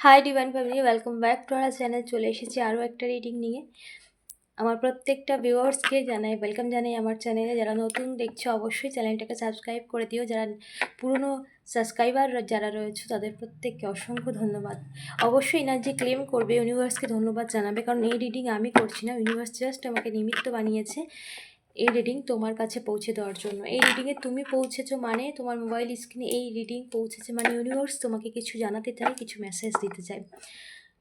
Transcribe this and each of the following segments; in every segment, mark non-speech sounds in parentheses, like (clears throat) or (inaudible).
Hi divine family welcome back to R channel চলে এসেছি আরও একটা রিডিং নিয়ে। আমার প্রত্যেকটা ভিউয়ার্সকে জানাই ওয়েলকাম জানাই আমার চ্যানেলে যারা নতুন দেখছ, অবশ্যই চ্যানেলটাকে সাবস্ক্রাইব করে দিও। যারা পুরনো সাবস্ক্রাইবার যারা রয়েছে, তাদের প্রত্যেককে অসংখ্য ধন্যবাদ। অবশ্যই এনার্জি ক্লেম করবে ইউনিভার্সকে ধন্যবাদ জানাবে। কারণ এই রিডিং আমি করছি না। ইউনিভার্স জাস্ট আমাকে নিমিত্ত বানিয়েছে। এই রিডিং তোমার কাছে পৌঁছে দেওয়ার জন্য। এই রিডিংয়ে তুমি পৌঁছেছো মানে তোমার মোবাইল স্ক্রিনে এই রিডিং পৌঁছেছে মানে ইউনিভার্স তোমাকে কিছু জানাতে চায়, কিছু মেসেজ দিতে চায়।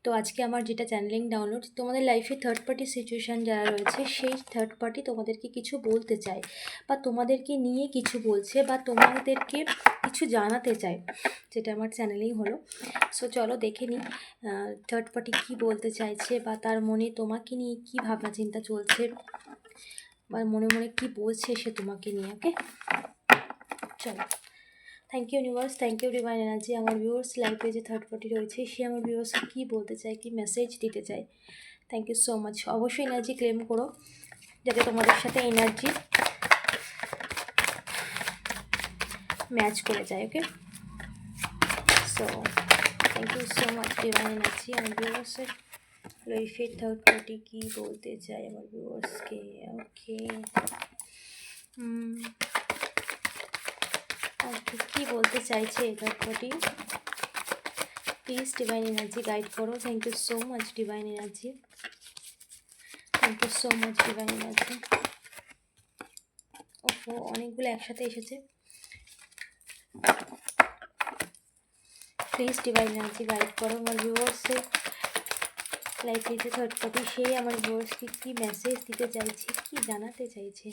তো আজকে আমার যেটা চ্যানেলিং ডাউনলোড তোমাদের লাইফে থার্ড পার্টি সিচুয়েশান যারা রয়েছে, সেই থার্ড পার্টি তোমাদেরকে কিছু বলতে চায় বা তোমাদেরকে নিয়ে কিছু বলছে বা তোমাদেরকে কিছু জানাতে চায়, যেটা আমার চ্যানেলিং হলো। সো চলো দেখে নিই থার্ড পার্টি কী বলতে চাইছে বা তার মনে তোমাকে নিয়ে কী ভাবনা চিন্তা চলছে। বা মনে মনে কি বলছে সে তোমাকে নিয়ে ওকে চলো। Thank you universe thank you divine energy আমার ভিউয়ার্স লাইফে যে থার্ড পার্টি রয়েছে, সে আমার ভিউয়ার্সকে কী বলতে চায়, কী মেসেজ দিতে চায়। থ্যাংক ইউ সো মাচ অবশ্যই এনার্জি ক্লেম করো, যাতে তোমাদের সাথে এনার্জি ম্যাচ করে যায় okay so thank you so much divine energy আমার ভিউয়ার্সের লাইফের থার্ড পার্টি কি বলতে চাই আমার ভিউয়ার্সকে ওকে ওকে কী বলতে চাইছে third party please divine energy guide করো thank you so much divine energy thank you so much divine energy ওহো অনেকগুলো একসাথে এসেছে। প্লিজ ডিভাইন এনার্জি গাইড করো আমার ভিউয়ার্সের যে থার্ড পার্টি সেই আমার ভয়েসকে কী মেসেজ দিতে চাইছে, কি জানাতে চাইছে?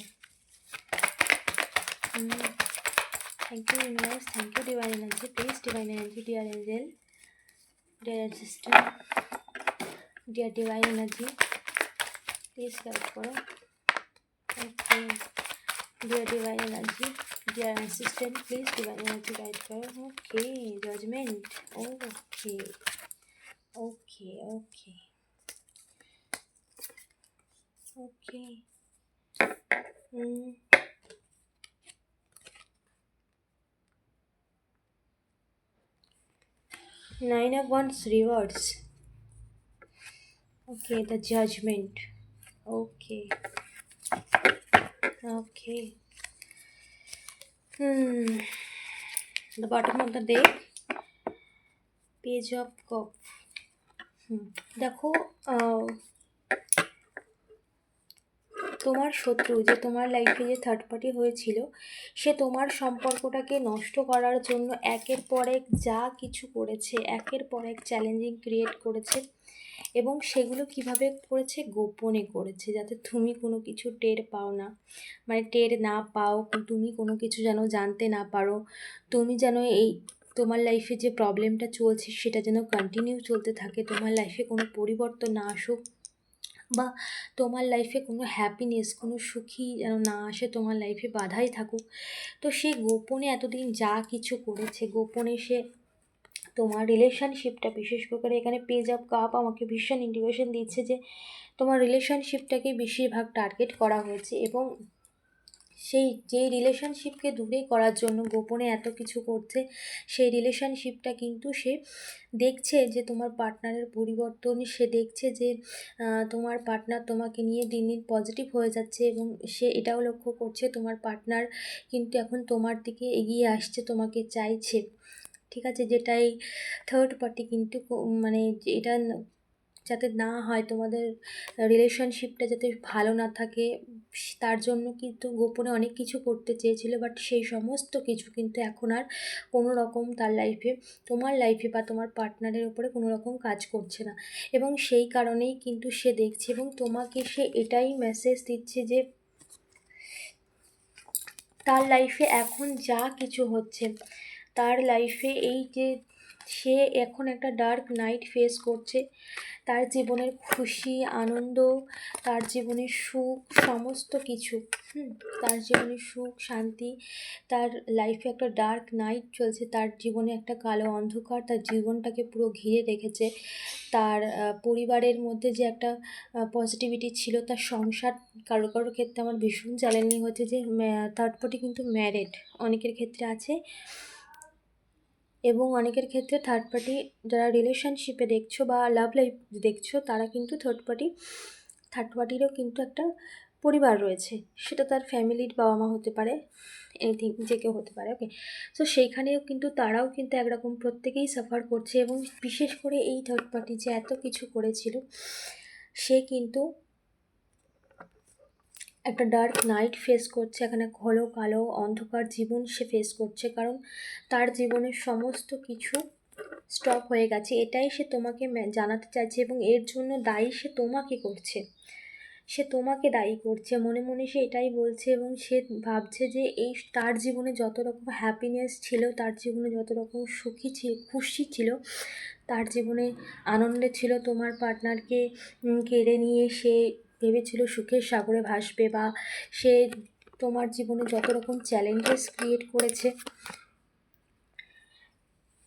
Thank you universe thank you divine energy please divine energy dear angel dear sister dear divine energy please guide করো। Dear divine energy dear assistant please divine energy guide করো। Okay judgement okay okay okay Okay. Mm. Nine of Wands reverse. Okay, the judgment. Okay. Okay. Hmm. The bottom of the deck. Page of Cup. Hmm. দেখো তোমার শত্রু যে তোমার লাইফে যে third party হয়েছিল, সে তোমার সম্পর্কটাকে নষ্ট করার জন্য একের পর এক যা কিছু করেছে, একের পর এক চ্যালেঞ্জিং ক্রিয়েট করেছে এবং সেগুলো কীভাবে করেছে? গোপনে করেছে, যাতে তুমি কোনো কিছু টের পাও না। মানে টের না পাও, তুমি কোনো কিছু যেন জানতে না পারো। তুমি যেন এই তোমার লাইফে যে প্রবলেমটা চলছে, সেটা যেন কন্টিনিউ চলতে থাকে, তোমার লাইফে কোনো পরিবর্তন না আসুক। বা তোমার লাইফে কোনো হ্যাপিনেস কোনো সুখী যেন না আসে তোমার লাইফে বাধাই থাকুক। তো সে গোপনে এতদিন যা কিছু করেছে, গোপনে সে তোমার রিলেশনশিপটা বিশেষ করে এখানে পেজ আপ কাপ আমাকে ভীষণ ইন্ডিকেশন দিচ্ছে যে তোমার রিলেশনশিপটাকে বেশিরভাগ টার্গেট করা হয়েছে এবং সেই যেই রিলেশনশিপকে দূরে করার জন্য গোপনে এত কিছু করছে, সেই রিলেশনশিপটা কিন্তু সে দেখছে যে তোমার পার্টনারের পরিবর্তন, সে দেখছে যে তোমার পার্টনার তোমাকে নিয়ে দিন দিন পজিটিভ হয়ে যাচ্ছে এবং সে এটাও লক্ষ্য করছে তোমার পার্টনার কিন্তু এখন তোমার দিকে এগিয়ে আসছে, তোমাকে চাইছে। ঠিক আছে? যেটাই থার্ড পার্টি কিন্তু মানে এটা যাতে না হয় তোমাদের রিলেশনশিপটা যাতে ভালো না থাকে। তার জন্য কিন্তু গোপনে অনেক কিছু করতে চেয়েছিল বাট সেই সমস্ত কিছু কিন্তু এখন আর কোনো রকম তার লাইফে তোমার লাইফে বা তোমার পার্টনারের ওপরে কোনো রকম কাজ করছে না। এবং সেই কারণেই কিন্তু সে দেখছে এবং তোমাকে সে এটাই মেসেজ দিচ্ছে যে, তার লাইফে এখন যা কিছু হচ্ছে, তার লাইফে এই যে সে এখন একটা ডার্ক নাইট ফেস করছে। তার জীবনের খুশি, আনন্দ, তার জীবনের সুখ, সমস্ত কিছু তার জীবনে সুখ, শান্তি, তার লাইফে একটা ডার্ক নাইট চলছে। তার জীবনে একটা কালো অন্ধকার, তার জীবনটাকে পুরো ঘিরে রেখেছে। তার পরিবারের মধ্যে যে একটা পজিটিভিটি ছিল, তার সংসার কারও কারোর ক্ষেত্রে আমার ভীষণ চ্যালেঞ্জিং হচ্ছে যে থার্ড পার্টি কিন্তু ম্যারেড অনেকের ক্ষেত্রে আছে। এবং অনেকের ক্ষেত্রে থার্ড পার্টি যারা রিলেশনশিপে দেখছ বা লাভ লাইফ দেখছ, তারা কিন্তু থার্ড পার্টি থার্ড পার্টিরও কিন্তু একটা পরিবার রয়েছে। সেটা তার ফ্যামিলির বাবা মা হতে পারে এনিথিং যে কেউ হতে পারে ওকে সো সেইখানেও কিন্তু তারাও কিন্তু একরকম প্রত্যেকেই সাফার করছে এবং বিশেষ করে এই থার্ড পার্টি যে এত কিছু করেছিল, সে কিন্তু একটা ডার্ক নাইট ফেস করছে, এখানে ঘন কালো, অন্ধকার জীবন সে ফেস করছে, কারণ তার জীবনের সমস্ত কিছু স্টপ হয়ে গেছে। এটাই সে তোমাকে জানাতে চাইছে এবং এর জন্য দায়ী সে তোমাকে করছে। সে তোমাকে দায়ী করছে। মনে মনে সে এটাই বলছে এবং সে ভাবছে যে এই তার জীবনে যত রকম হ্যাপিনেস ছিল, তার জীবনে যত রকম সুখী ছিল খুশি ছিল, তার জীবনে আনন্দে ছিল। তোমার পার্টনারকে কেড়ে নিয়ে সে ভেবেছিল সুখের সাগরে ভাসবে বা সে তোমার জীবনে যত রকম চ্যালেঞ্জেস ক্রিয়েট করেছে,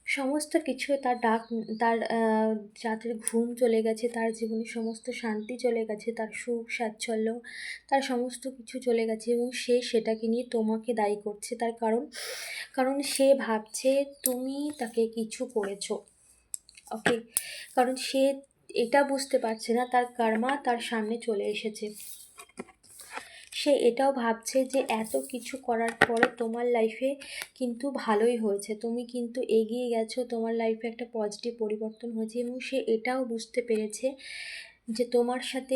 সমস্ত কিছু তার ডাক, তার রাতের ঘুম চলে গেছে, তার জীবনে সমস্ত শান্তি চলে গেছে, তার সুখ স্বাচ্ছল্য তার সমস্ত কিছু চলে গেছে এবং সে সেটাকে নিয়ে তোমাকে দায়ী করছে। তার কারণ কারণ সে ভাবছে তুমি তাকে কিছু করেছ ওকে কারণ সে এটা বুঝতে পারছে না, তার কর্মা তার সামনে চলে এসেছে। সে এটাও ভাবছে যে এত কিছু করার পরে তোমার লাইফে কিন্তু ভালোই হয়েছে। তুমি কিন্তু এগিয়ে গেছো, তোমার লাইফে একটা পজিটিভ পরিবর্তন হয়েছে এবং সে এটাও বুঝতে পেরেছে যে তোমার সাথে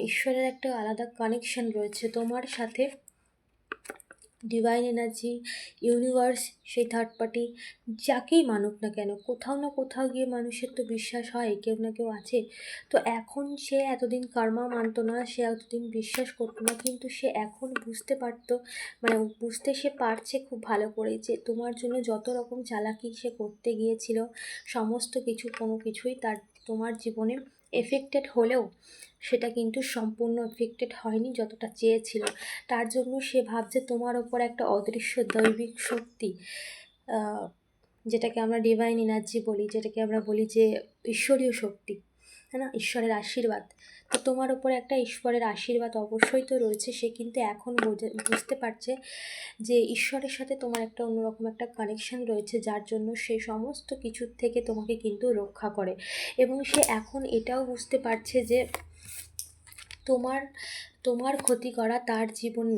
ঈশ্বরের একটা আলাদা কানেকশন রয়েছে। তোমার সাথে ডিভাইন এনার্জি ইউনিভার্স সেই থার্ড পার্টি যাকেই মানুক না কেন, কোথাও না কোথাও গিয়ে মানুষের তো বিশ্বাস হয়, কেউ না কেউ আছে। তো এখন সে এতদিন কর্মা মানতো না, সে এতদিন বিশ্বাস করতো না, কিন্তু সে এখন বুঝতে পারতো মানে বুঝতে সে পারছে খুব ভালো করে যে তোমার জন্য যত রকম চালাকি সে করতে গিয়েছিল, সমস্ত কিছু কোনো কিছুই তার তোমার জীবনে এফেক্টেড হলেও সেটা কিন্তু সম্পূর্ণ এফেক্টেড হয়নি যতটা চেয়েছিল। তার জন্য সে ভাবছে তোমার ওপর একটা অদৃশ্য দৈবিক শক্তি যেটাকে আমরা ডিভাইন এনার্জি বলি, যেটাকে আমরা বলি যে ঈশ্বরীয় শক্তি হ্যাঁ না? ঈশ্বরের আশীর্বাদ। তো তোমার ওপর একটা ঈশ্বরের আশীর্বাদ অবশ্যই তো রয়েছে। সে কিন্তু এখন বোঝে- বুঝতে পারছে যে ঈশ্বরের সাথে তোমার একটা অন্যরকম একটা কানেকশন রয়েছে, যার জন্য সে সমস্ত কিছুর থেকে তোমাকে কিন্তু রক্ষা করে। এবং সে এখন এটাও বুঝতে পারছে যে তোমার তোমার ক্ষতি করা তার জীবন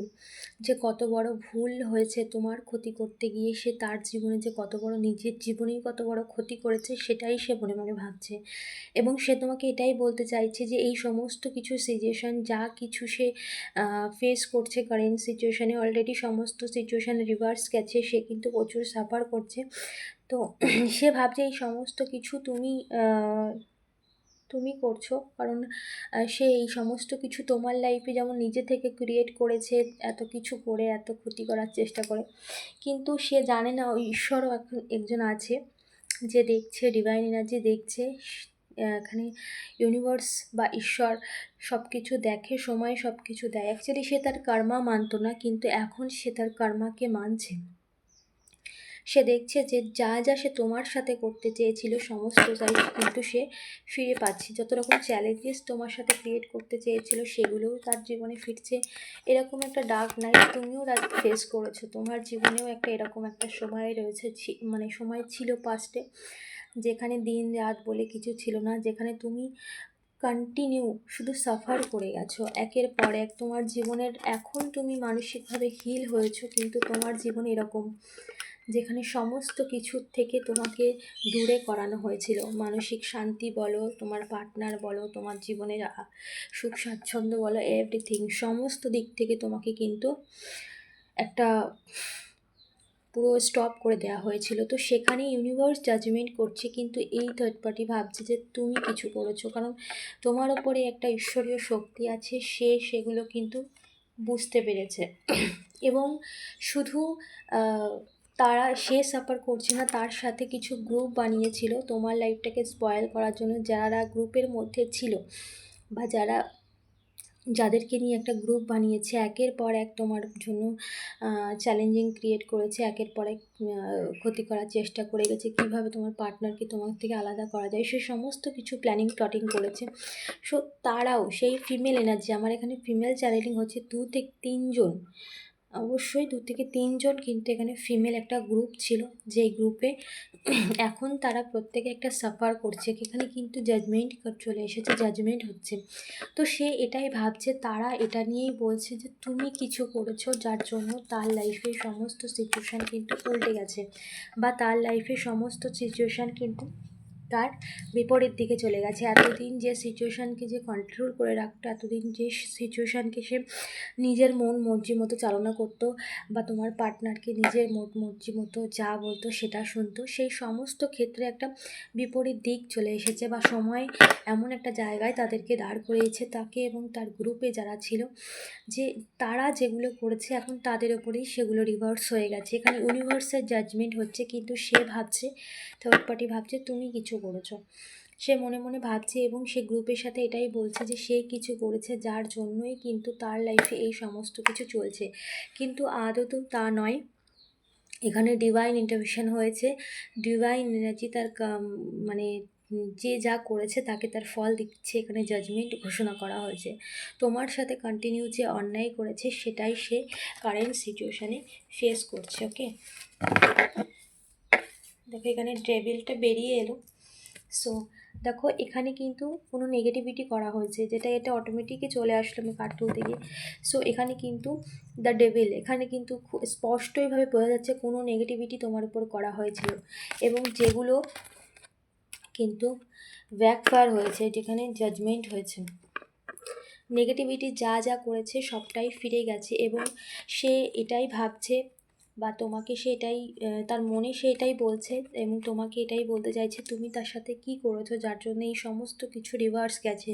যে কত বড় ভুল হয়েছে, তোমার ক্ষতি করতে গিয়ে সে তার জীবনে যে কত বড়, নিজের জীবনেই কত বড় ক্ষতি করেছে, সেটাই সে মনে মনে ভাবছে। এবং সে তোমাকে এটাই বলতে চাইছে যে এই সমস্ত কিছু সিচুয়েশান যা কিছু সে ফেস করছে কারেন্ট সিচুয়েশানে অলরেডি সমস্ত সিচুয়েশান রিভার্স গেছে, সে কিন্তু প্রচুর সাফার করছে। তো সে ভাবছে এই সমস্ত কিছু তুমি তুমি করছ। কারণ সে এই সমস্ত কিছু তোমার লাইফে যেমন নিজে থেকে ক্রিয়েট করেছে, এত কিছু করে, এত ক্ষতি করার চেষ্টা করে। কিন্তু সে জানে না, ওই ঈশ্বরও এখন একজন আছে যে দেখছে ডিভাইন এনার্জি দেখছে এখানে ইউনিভার্স বা ঈশ্বর সব কিছু দেখে, সময় সব কিছু দেয়। অ্যাকচুয়ালি সে তার কর্মা মানতো না, কিন্তু এখন সে তার কর্মাকে মানছে। সে দেখছে যে যা যা সে তোমার সাথে করতে চেয়েছিল সমস্ত তাই কিন্তু সে ফিরে পাচ্ছে। যত রকম চ্যালেঞ্জেস তোমার সাথে ক্রিয়েট করতে চেয়েছিল সেগুলোও তার জীবনে ফিরছে। এরকম একটা ডার্ক নাইট তুমিও ফেস করেছ। তোমার জীবনেও একটা এরকম একটা সময় রয়েছে মানে সময় ছিল পাস্টে যেখানে দিন রাত বলে কিছু ছিল না, যেখানে তুমি কন্টিনিউ শুধু সাফার করে গেছো। একের পর এক তোমার জীবনের, এখন তুমি মানসিকভাবে হিল হয়েছো, কিন্তু তোমার জীবন এরকম। যেখানে সমস্ত কিছুর থেকে তোমাকে দূরে করানো হয়েছিল। মানসিক শান্তি বলো, তোমার পার্টনার বলো, তোমার জীবনের সুখ স্বাচ্ছন্দ্য বলো এভরিথিং সমস্ত দিক থেকে তোমাকে কিন্তু একটা পুরো স্টপ করে দেওয়া হয়েছিল। তো সেখানে ইউনিভার্স জাজমেন্ট করছে কিন্তু এই থার্ড পার্টি ভাবছে যে তুমি কিছু করেছ। কারণ তোমার ওপরে একটা ঈশ্বরীয় শক্তি আছে, সে সেগুলো কিন্তু বুঝতে পেরেছে। এবং শুধু তারা সে সাফার করছে না, তার সাথে কিছু গ্রুপ বানিয়েছিল। তোমার লাইফটাকে স্পয়েল করার জন্য যারা গ্রুপের মধ্যে ছিল বা যারা, যাদেরকে নিয়ে একটা গ্রুপ বানিয়েছে, একের পর এক তোমার জন্য চ্যালেঞ্জিং ক্রিয়েট করেছে, একের পর এক ক্ষতি করার চেষ্টা করে গেছে। কীভাবে তোমার পার্টনারকে তোমার থেকে আলাদা করা যায়? সে সমস্ত কিছু প্ল্যানিং প্লটিং করেছে। সো তারাও সেই ফিমেল এনার্জি আমার এখানে ফিমেল চ্যানেলিং হচ্ছে দু থেকে তিনজন। অবশ্যই দু থেকে তিনজন কিন্তু এখানে ফিমেল একটা গ্রুপ ছিল। যেই গ্রুপে (clears throat) এখন তারা প্রত্যেকে একটা সাফার করছে। এখানে কিন্তু জাজমেন্ট চলে এসেছে জাজমেন্ট হচ্ছে। তো সে এটাই ভাবছে, তারা এটা নিয়েই বলছে যে, তুমি কিছু করেছ যার জন্য তার লাইফে সমস্ত সিচুয়েশান কিন্তু উল্টে গেছে বা তার লাইফে সমস্ত সিচুয়েশান কিন্তু তার বিপরীত দিকে চলে গেছে। এতদিন যে সিচুয়েশানকে যে কন্ট্রোল করে রাখতো, এতদিন যে সিচুয়েশানকে সে নিজের মন মর্জি মতো চালনা করতো বা তোমার পার্টনারকে নিজের মন মর্জি মতো যা বলতো সেটা শুনতো, সেই সমস্ত ক্ষেত্রে একটা বিপরীত দিক চলে এসেছে বা সময় এমন একটা জায়গায় তাদেরকে দাঁড় করিয়েছে, তাকে এবং তার গ্রুপে যারা ছিল যে তারা যেগুলো করেছে এখন তাদের ওপরেই সেগুলো রিভার্স হয়ে গেছে। এখানে ইউনিভার্সের জাজমেন্ট হচ্ছে, কিন্তু সে ভাবছে থার্ড পার্টি ভাবছে, তুমি কিছু করেছ সে মনে মনে ভাবছে এবং সে গ্রুপের সাথে এটাই বলছে যে, সে কিছু করেছে যার জন্যই কিন্তু তার লাইফে এই সমস্ত কিছু চলছে। কিন্তু আদৌ তা নয়। এখানে ডিভাইন ইন্টারভিশন হয়েছে। ডিভাইন এনার্জি তার মানে যে যা করেছে তাকে তার ফল দিচ্ছে। এখানে জাজমেন্ট ঘোষণা করা হয়েছে। তোমার সাথে কন্টিনিউ যে অন্যায় করেছে সেটাই সে কারেন্ট সিচুয়েশানে ফেস করছে ওকে দেখো এখানে ড্রেভিলটা বেরিয়ে এলো। সো দেখো, এখানে কিন্তু কোনো নেগেটিভিটি করা হয়েছে। যেটা এটা অটোমেটিকই চলে আসলো আমি কার্ড তুলতে গিয়ে। সো এখানে কিন্তু দ্য ডেভিল এখানে কিন্তু স্পষ্টইভাবে বোঝা যাচ্ছে কোনো নেগেটিভিটি তোমার উপর করা হয়েছিল। এবং যেগুলো কিন্তু ব্যাকফায়ার হয়েছে, যেখানে জাজমেন্ট হয়েছে। নেগেটিভিটি যা যা করেছে সবটাই ফিরে গেছে এবং সে এটাই ভাবছে বা তোমাকে সেটাই তার মনে সে এটাই বলছে এবং তোমাকে এটাই বলতে চাইছে, তুমি তার সাথে কি করেছ যার জন্য এই সমস্ত কিছু রিভার্স গেছে?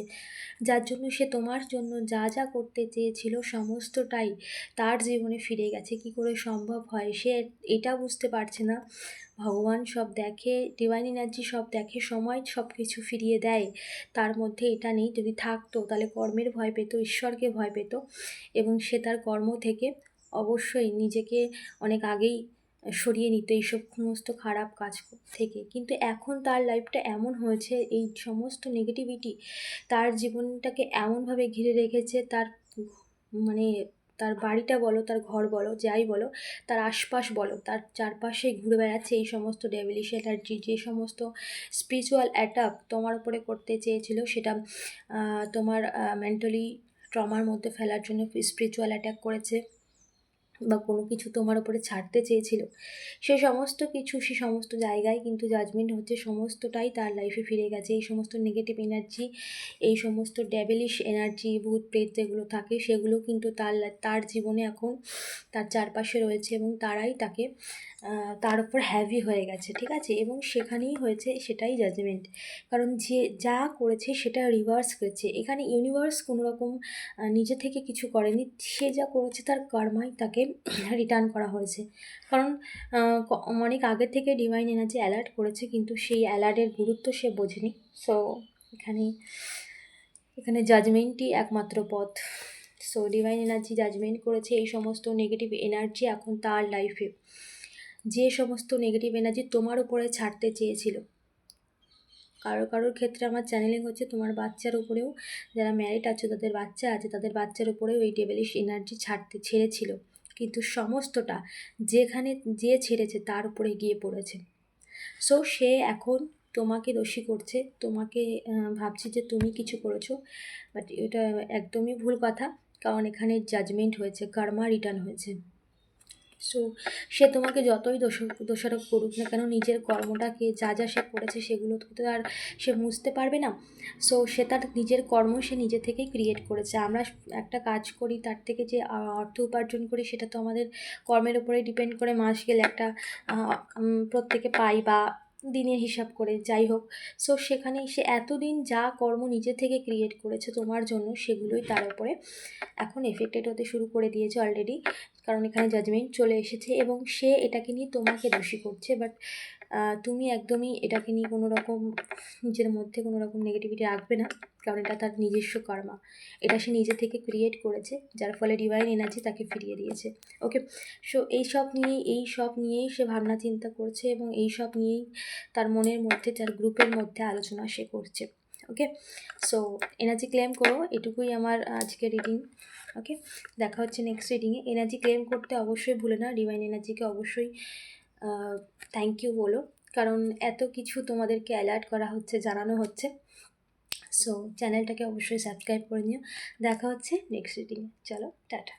যার জন্য সে তোমার জন্য যা যা করতে চেয়েছিল সমস্তটাই তার জীবনে ফিরে গেছে। কি করে সম্ভব হয়? সে এটা বুঝতে পারছে না। ভগবান সব দেখে ডিভাইন এনার্জি সব দেখে, সময় সব কিছু ফিরিয়ে দেয়। তার মধ্যে এটা নেই, যদি থাকতো তাহলে কর্মের ভয় পেত, ঈশ্বরকে ভয় পেত এবং সে তার কর্ম থেকে অবশ্যই নিজেকে অনেক আগেই সরিয়ে নিত, এইসব সমস্ত খারাপ কাজ থেকে। কিন্তু এখন তার লাইফটা এমন হয়েছে, এই সমস্ত নেগেটিভিটি তার জীবনটাকে এমনভাবে ঘিরে রেখেছে, তার মানে তার বাড়িটা বলো, তার ঘর বলো, যাই বলো, তার আশপাশ বলো, তার চারপাশে ঘুরে বেড়াচ্ছে এই সমস্ত ডেভিলিশ এনার্জি যে সমস্ত স্পিরিচুয়াল অ্যাটাক তোমার উপরে করতে চেয়েছিল, সেটা তোমার মেন্টালি ট্রমার মধ্যে ফেলার জন্য স্পিরিচুয়াল অ্যাটাক করেছে। বা কোনো কিছু তোমার ওপরে ছাড়তে চেয়েছিল, সে সমস্ত কিছু সে সমস্ত জায়গায় কিন্তু জাজমেন্ট হচ্ছে, সমস্তটাই তার লাইফে ফিরে গেছে। এই সমস্ত নেগেটিভ এনার্জি এই সমস্ত ড্যাবেলিশ এনার্জি ভূত প্রেত যেগুলো থাকে, সেগুলো কিন্তু তার তার জীবনে এখন তার চারপাশে রয়েছে এবং তারাই তাকে তার উপর হ্যাভি হয়ে গেছে, ঠিক আছে? এবং সেখানেই হয়েছে সেটাই জাজমেন্ট কারণ যে, যা করেছে সেটা রিভার্স করেছে এখানে ইউনিভার্স কোনো রকম নিজে থেকে কিছু করেনি। সে যা করেছে তার কর্মাই তাকে (coughs) রিটার্ন করা হয়েছে। কারণ অনেক আগে থেকে ডিভাইন এনার্জি অ্যালার্ট করেছে, কিন্তু সেই অ্যালার্টের গুরুত্ব সে বোঝেনি। সো এখানে এখানে জাজমেন্টই একমাত্র পথ। সো ডিভাইন এনার্জি জাজমেন্ট করেছে এই সমস্ত নেগেটিভ এনার্জি এখন তার লাইফে যে সমস্ত নেগেটিভ এনার্জি তোমার উপরে ছাড়তে চেয়েছিল। কারও কারোর ক্ষেত্রে আমার চ্যানেলিং হচ্ছে তোমার বাচ্চার উপরেও। যারা ম্যারিড আছে, তাদের বাচ্চা আছে, তাদের বাচ্চার উপরেও এই ডেবেলিশ এনার্জি ছাড়তে, ছেড়েছিল। কিন্তু সমস্তটা যেখানে যে ছেড়েছে তার উপরে গিয়ে পড়েছে। সো সে এখন তোমাকে দোষী করছে। তোমাকে ভাবছে যে তুমি কিছু করেছ বাট এটা একদমই ভুল কথা, কারণ এখানে জাজমেন্ট হয়েছে কার্মা রিটার্ন হয়েছে। সো সে তোমাকে যতই দোষ, দোষারোপ করুক না কেন, নিজের কর্মটাকে যা যা সে করেছে সেগুলো তো আর সে বুঝতে পারবে না। সো সে তার নিজের কর্ম সে নিজে থেকেই ক্রিয়েট করেছে। আমরা একটা কাজ করি, তার থেকে যে অর্থ উপার্জন করি, সেটা তো আমাদের কর্মের উপরে ডিপেন্ড করে। মাস গেলে একটা প্রত্যেকে পাই বা দিনের হিসাব করে, যাই হোক। সো সেখানে সে এতদিন যা কর্ম নিজে থেকে ক্রিয়েট করেছে তোমার জন্য, সেগুলোই তার উপরে এখন এফেক্টেড হতে শুরু করে দিয়েছে অলরেডি কারণ এখানে জাজমেন্ট চলে এসেছে এবং সে এটাকে নিয়ে তোমাকে দোষী করছে। বাট তুমি একদমই এটাকে নিয়ে কোনো রকম নিজের মধ্যে কোনো রকম নেগেটিভিটি রাখবে না। কারণ এটা তার নিজস্ব কর্মা। এটা সে নিজে থেকে ক্রিয়েট করেছে, যার ফলে ডিভাইন এনার্জি তাকে ফিরিয়ে দিয়েছে। ওকে সো এই সব নিয়েই এই সব নিয়েই সে ভাবনা চিন্তা করছে এবং এই সব নিয়েই তার মনের মধ্যে, তার গ্রুপের মধ্যে আলোচনা সে করছে। ওকে সো এনার্জি ক্লেম করো, এটুকুই আমার আজকে রিডিং ওকে দেখা হচ্ছে নেক্সট রিডিংয়ে এনার্জি ক্লেম করতে অবশ্যই ভুলে না ডিভাইন এনার্জিকে অবশ্যই থ্যাংক ইউ বলো। কারণ এত কিছু তোমাদেরকে অ্যালার্ট করা হচ্ছে, জানানো হচ্ছে। সো চ্যানেলটাকে অবশ্যই সাবস্ক্রাইব করে নিও। দেখা হচ্ছে নেক্সট রিডিংয়ে চলো টাটা।